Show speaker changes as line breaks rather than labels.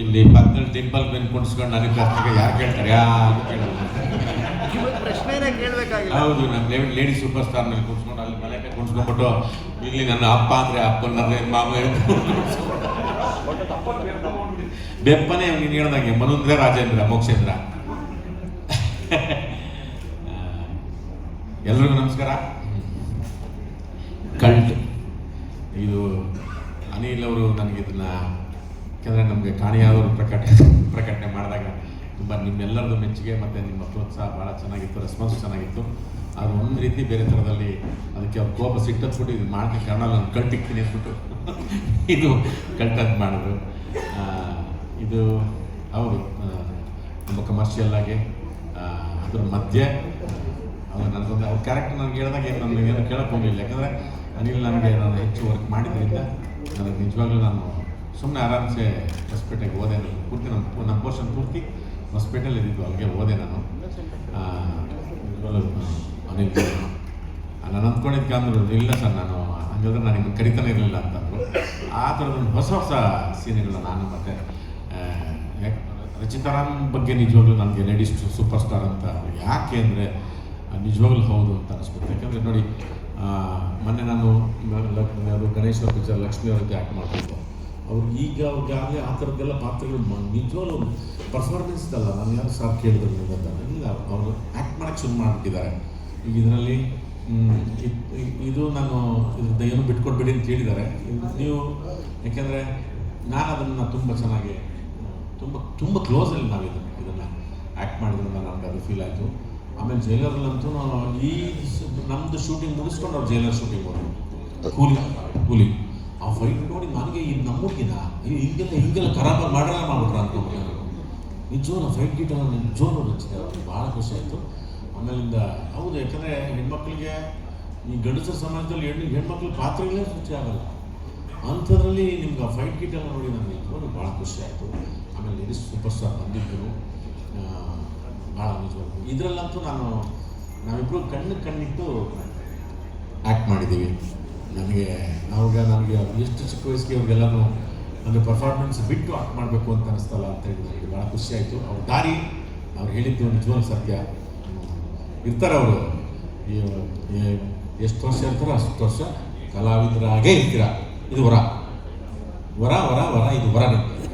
ಇಲ್ಲಿ ಪಕ್ಕದಲ್ಲಿ ಟಿಂಪಲ್ ಬೆನ್ ಕುಣಿಸ್ಕೊಂಡು ನನಗೆ ಪ್ರಶ್ನೆಗೆ ಯಾರು ಕೇಳ್ತಾರೆ? ಯಾರು ಕೇಳಲ್ಲ. ಹೌದು ನಮ್ಮ ಲೇಡಿ ಸೂಪರ್ ಸ್ಟಾರ್ನಲ್ಲಿ ಕುಣಿಸ್ಕೊಂಡು ಅಲ್ಲಿ ಮಲೆ ಕುಣಿಸ್ಕೊಂಡ್ಬಿಟ್ಟು ಇಲ್ಲಿ ನನ್ನ ಅಪ್ಪ ಅಂದ್ರೆ ಅಪ್ಪನ ಮಾಮ ಬೆಪ್ಪನೇ ನೀನು ಹೇಳ್ದಂಗೆ ಮನುಂದ್ರ ರಾಜೇಂದ್ರ ಮೋಕ್ಷೇಂದ್ರ. ಎಲ್ರಿಗೂ ನಮಸ್ಕಾರ. ಕಲ್ಟ್. ಇದು ಅನಿಲ್ ಅವರು ನನಗೆ ಇದನ್ನ, ಯಾಕಂದರೆ ನಮಗೆ ಕಾಣಿಯಾದವರು ಪ್ರಕಟ ಪ್ರಕಟಣೆ ಮಾಡಿದಾಗ ತುಂಬ ನಿಮ್ಮೆಲ್ಲರದ್ದು ಮೆಚ್ಚುಗೆ ಮತ್ತು ನಿಮ್ಮ ಪ್ರೋತ್ಸಾಹ ಭಾಳ ಚೆನ್ನಾಗಿತ್ತು ರೆಸ್ಪಾನ್ಸ್ ಚೆನ್ನಾಗಿತ್ತು. ಅದು ಒಂದು ರೀತಿ ಬೇರೆ ಥರದಲ್ಲಿ ಅದಕ್ಕೆ ಅವ್ರು ಕೋಪ ಸಿಟ್ಟತ್ಬಿಟ್ಟು ಇದು ಮಾಡೋಕ್ಕೆ ಕಾರಣ ನಾನು ಕಲ್ಟಿಕ್ತೀನಿ ಅಂದ್ಬಿಟ್ಟು ಇದು ಕಲ್ಟಂತ ಮಾಡಿದ್ರು. ಇದು, ಹೌದು ತುಂಬ ಕಮರ್ಷಿಯಲ್ ಆಗಿ ಅದ್ರ ಮಧ್ಯೆ ಅವ್ರು ನನಗೊಂದು, ಅವ್ರ ಕ್ಯಾರೆಕ್ಟರ್ ನನಗೆ ಹೇಳಿದಾಗ ಏನು ನನಗೆ ಏನು ಕೇಳಕ್ಕೆ ಹೋಗಲಿಲ್ಲ. ಯಾಕಂದರೆ ಅನಿಲ್ ನನಗೆ ನಾನು ಹೆಚ್ಚು ವರ್ಕ್ ಮಾಡಿದ್ರಿಂದ ನನಗೆ ನಿಜವಾಗ್ಲೂ ನಾನು ಸುಮ್ಮನೆ ಆರಾಮ್ಸೆ ಹೊಸಪೇಟೆಗೆ ಹೋದೆ ನಾನು ಪೂರ್ತಿ ನಮ್ಮ ನಮ್ಮ ಪೋರ್ಷನ್ ಪೂರ್ತಿ ಹೊಸಪೇಟೆಯಲ್ಲಿ ಇದ್ದಿದ್ದು ಅಲ್ಲಿಗೆ ಹೋದೆ ನಾನು. ಅನಿಲ್. ನಾನು ಅಂದ್ಕೊಂಡಿದ್ದೆ ಅಂದರು ಇಲ್ಲ ಸರ್, ನಾನು ಹಂಗಾದ್ರೆ ನಾನು ನಿಮ್ಗೆ ಕರಿತಾನೆ ಇರಲಿಲ್ಲ ಅಂತಂದರು. ಆ ಥರದೊಂದು ಹೊಸ ಹೊಸ ಸೀನ್ಗಳು ನಾನು ಮತ್ತು ರಚಿತಾರಾಮ್ ಬಗ್ಗೆ ನಿಜವಾಗ್ಲೂ ನನಗೆ ಲೇಡೀಸ್ ಸೂಪರ್ ಸ್ಟಾರ್ ಅಂತ ಯಾಕೆ ಅಂದರೆ ನಿಜವಾಗ್ಲೂ ಹೌದು ಅಂತ ಅನಿಸ್ಬಿಟ್ಟು ಯಾಕಂದರೆ ನೋಡಿ ಮೊನ್ನೆ ನಾನು ಗಣೇಶ ಪಿಕ್ಚರ್ ಲಕ್ಷ್ಮಿ ಅವ್ರಿಗೆ ಆ್ಯಕ್ಟ್ ಮಾಡ್ತಿದ್ದೆ. ಅವ್ರು ಈಗ ಅವ್ರಿಗೆ ಆಗಲಿ ಆ ಥರದ್ದೆಲ್ಲ ಪಾತ್ರಗಳು ನಿಜವಾಗ್ಲೂ ಪರ್ಫಾರ್ಮೆನ್ಸ್ ಅಲ್ಲ ನಾನು ಯಾರು ಸಾರ್ ಕೇಳಿದ್ರು ಇಲ್ಲ, ಅವರು ಆ್ಯಕ್ಟ್ ಮಾಡೋಕ್ಕೆ ಶುರು ಮಾಡಿಬಿಟ್ಟಿದ್ದಾರೆ. ಈಗ ಇದರಲ್ಲಿ ಇದು ನಾನು ಇದ್ರದ್ದು ಏನು ಬಿಟ್ಕೊಡ್ಬೇಡಿ ಅಂತ ಹೇಳಿದ್ದಾರೆ ನೀವು, ಯಾಕೆಂದರೆ ನಾನು ಅದನ್ನು ತುಂಬ ಚೆನ್ನಾಗಿ, ತುಂಬ ತುಂಬ ಕ್ಲೋಸಲ್ಲಿ ನಾವು ಇದನ್ನು ಇದನ್ನು ಆ್ಯಕ್ಟ್ ಮಾಡಿದ್ರಿಂದ ನನಗೆ ಅದು ಫೀಲ್ ಆಯಿತು. ಆಮೇಲೆ ಜೈಲರ್ಲಂತೂ ನಾನು ಈ ನಮ್ದು ಶೂಟಿಂಗ್ ಮುಗಿಸ್ಕೊಂಡು ಅವ್ರು ಜೈಲರ್ ಶೂಟಿಂಗ್ ಹೋದ್ರು. ಕೂಲಿ. ಕೂಲಿ. ಆ ಫೈಟ್ ನೋಡಿ ನನಗೆ ಈ ನಮ್ಮೂರಿಗಿನ ಹಿಂಗೆಲ್ಲ ಹಿಂಗೆಲ್ಲ ಖರಾಬ್ ಮಾಡಲ್ಲ ಮಾಡ್ಬಿಟ್ರೆ ಅನ್ಕೊಂಡ್ಬಿಟ್ಟು ನಿಜವೂ ಫೈಟ್ ಗೀಟ ನಿಜವೂ ರಚಿತೆ ಅವ್ರಿಗೆ ಭಾಳ ಖುಷಿ ಆಯಿತು. ಆಮೇಲಿಂದ, ಹೌದು, ಯಾಕಂದರೆ ಹೆಣ್ಮಕ್ಳಿಗೆ ಈ ಗಂಡಸರ ಸಮಾಜದಲ್ಲಿ ಹೆಣ್ಣು, ಹೆಣ್ಮಕ್ಳ ಪಾತ್ರಗಳೇ ಸೃಷ್ಟಿ ಆಗಲ್ಲ. ಅಂಥದ್ರಲ್ಲಿ ನಿಮ್ಗೆ ಆ ಫೈಟ್ ಗಿಟ್ ಎಲ್ಲ ನೋಡಿ ನನಗೆ ನಿಜವಾಗ್ಲೂ ಭಾಳ ಖುಷಿ ಆಯಿತು. ಆಮೇಲೆ ಲೇಡೀಸ್ ಸೂಪರ್ ಸ್ಟಾರ್ ಬಂದಿದ್ದರು. ಇದರಲ್ಲಂತೂ ನಾನು ನಾವಿಬ್ಬರು ಕಣ್ಣು ಕಣ್ಣಿಟ್ಟು ಆ್ಯಕ್ಟ್ ಮಾಡಿದ್ದೀವಿ. ನನಗೆ ಅವಾಗ ನನಗೆ ಎಷ್ಟು ಚಿಕ್ಕ ವಯಸ್ಸಿಗೆ ಅವ್ರಿಗೆಲ್ಲನೂ ಒಂದು ಪರ್ಫಾರ್ಮೆನ್ಸ್ ಬಿಟ್ಟು ಆಕ್ಟ್ ಮಾಡಬೇಕು ಅಂತ ಅನಿಸ್ತಲ್ಲ ಅಂತ ಹೇಳಿ ನನಗೆ ಭಾಳ ಖುಷಿ ಆಯಿತು. ಅವ್ರ ದಾರಿ, ಅವ್ರು ಹೇಳಿದ್ದು ನಿಜವಾಗ್ಲೂ ಸತ್ಯ. ಇರ್ತಾರೆ ಅವರು. ಎಷ್ಟು ವರ್ಷ ಇರ್ತಾರೋ ಅಷ್ಟು ವರ್ಷ ಕಲಾವಿದರಾಗೇ ಇರ್ತೀರ. ಇದು ವರ. ವರ ವರ ವರ, ಇದು ವರ ನಿಮ್ಗೆ